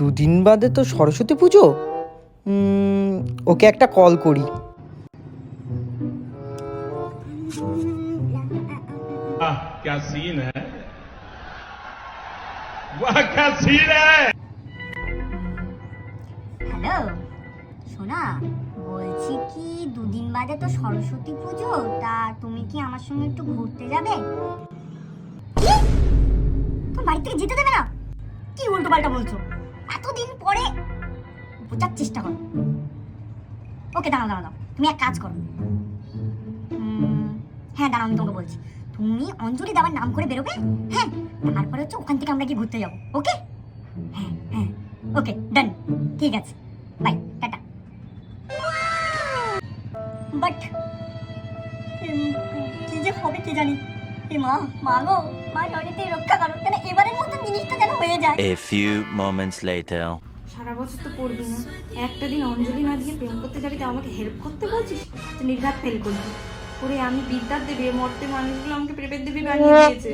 দুদিন বাদে তো সরস্বতী পুজো? ওকে একটা কল করি। হ্যালো সোনা বলছি কি দুদিন বাদে তো সরস্বতী পুজো তা তুমি কি আমার সঙ্গে একটু ঘুরতে যাবে? তোমার বাড়ি থেকে যেতে দেবে না? কি উল্টো পাল্টা বলছো? এতদিন পরে বোঝার চেষ্টা করো। ওকে, দাঁড়াও দাঁড়াও দাঁড়াও। তুমি এক কাজ করো। হ্যাঁ দাঁড়াও, আমি তোমাকে বলছি। তুমি অঞ্জলি দেওয়ার নাম করে বেরোবে হ্যাঁ? তারপরে হচ্ছে ওখান থেকে আমরা গিয়ে ঘুরতে যাব, ওকে? হ্যাঁ হ্যাঁ ওকে ডান ঠিক আছে। By tata. বাট কি যে হবে কি জানি। মা মা গো, মা নদীতে রক্ষা করো যেন এবারের মতো A few moments later. সারা বছর তো পড়বি না। একটা দিন অঞ্জলি না দিয়ে প্রেম করতে যাবি তো আমাকে হেল্প করতে বলছিস? তো নির্ঘাত ফেল করবি। করে আমি বিদ্যার দেবী মর্তে মানুষগুলো আমাকে প্রেমের দেবী বানিয়ে দিয়েছে।